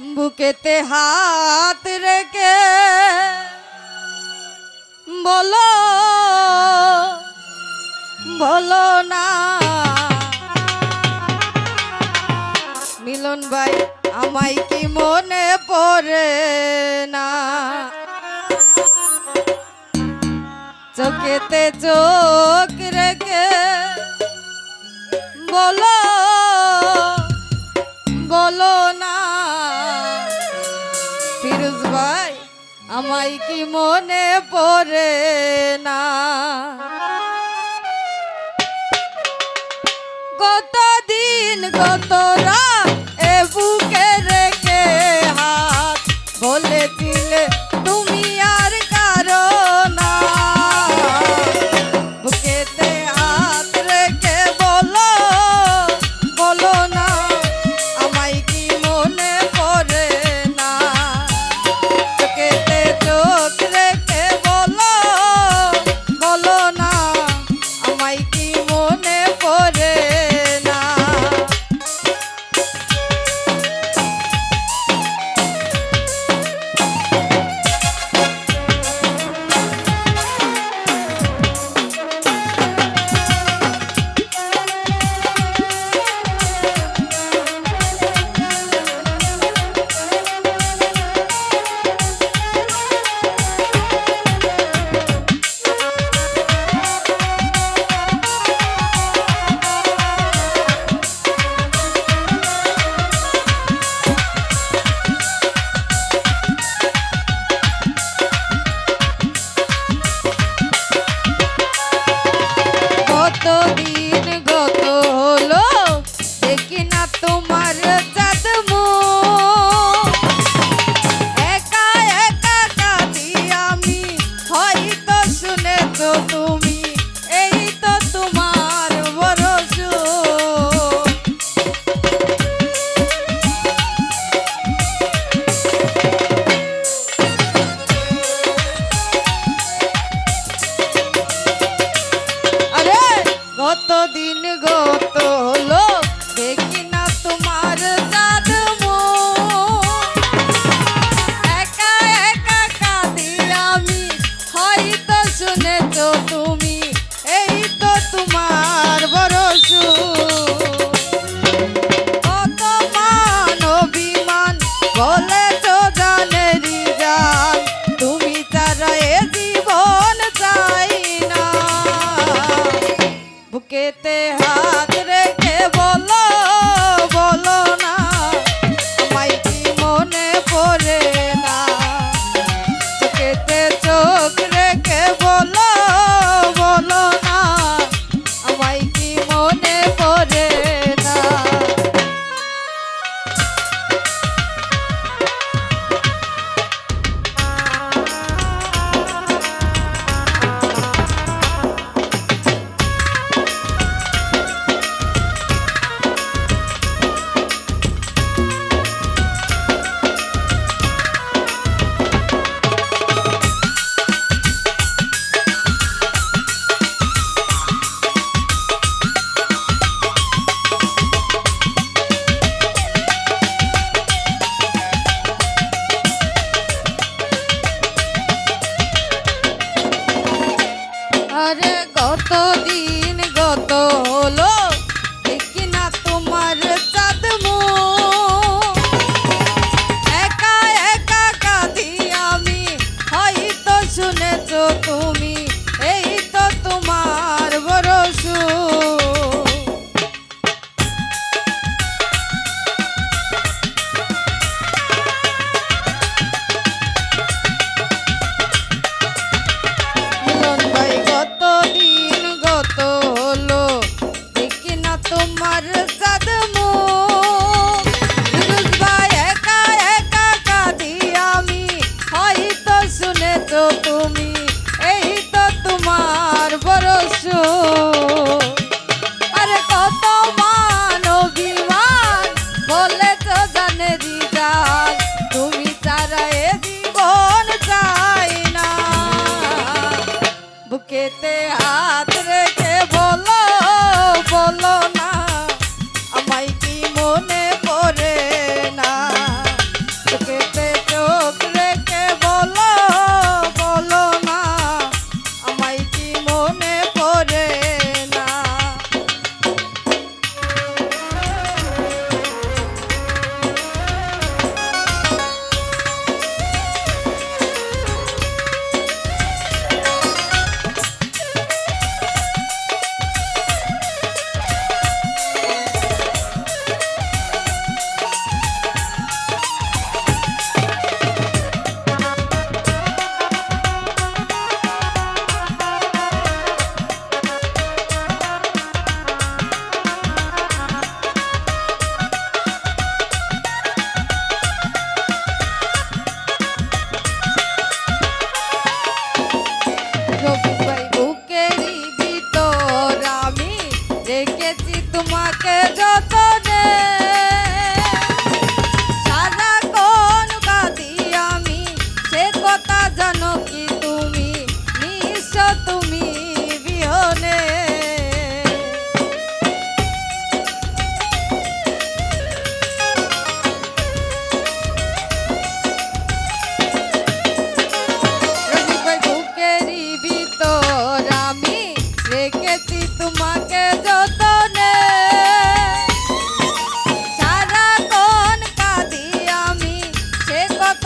বুকেতে হাত রেখে বলো বলো না। মিলন ভাই, আমায় কি মনে পড়ে না? চোখেতে চোখ রেখে বলো তোমায় কি মনে পড়ে না? কতদিন কত যেতে হাত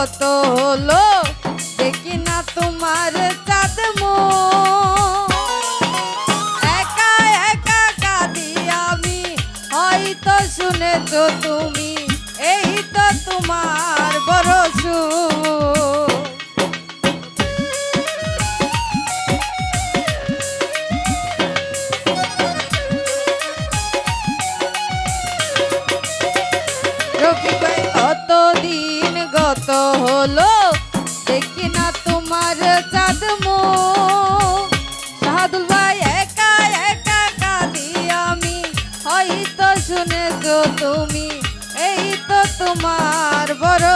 গত হলো। শুনেছো তুমি এই তো তোমার বড়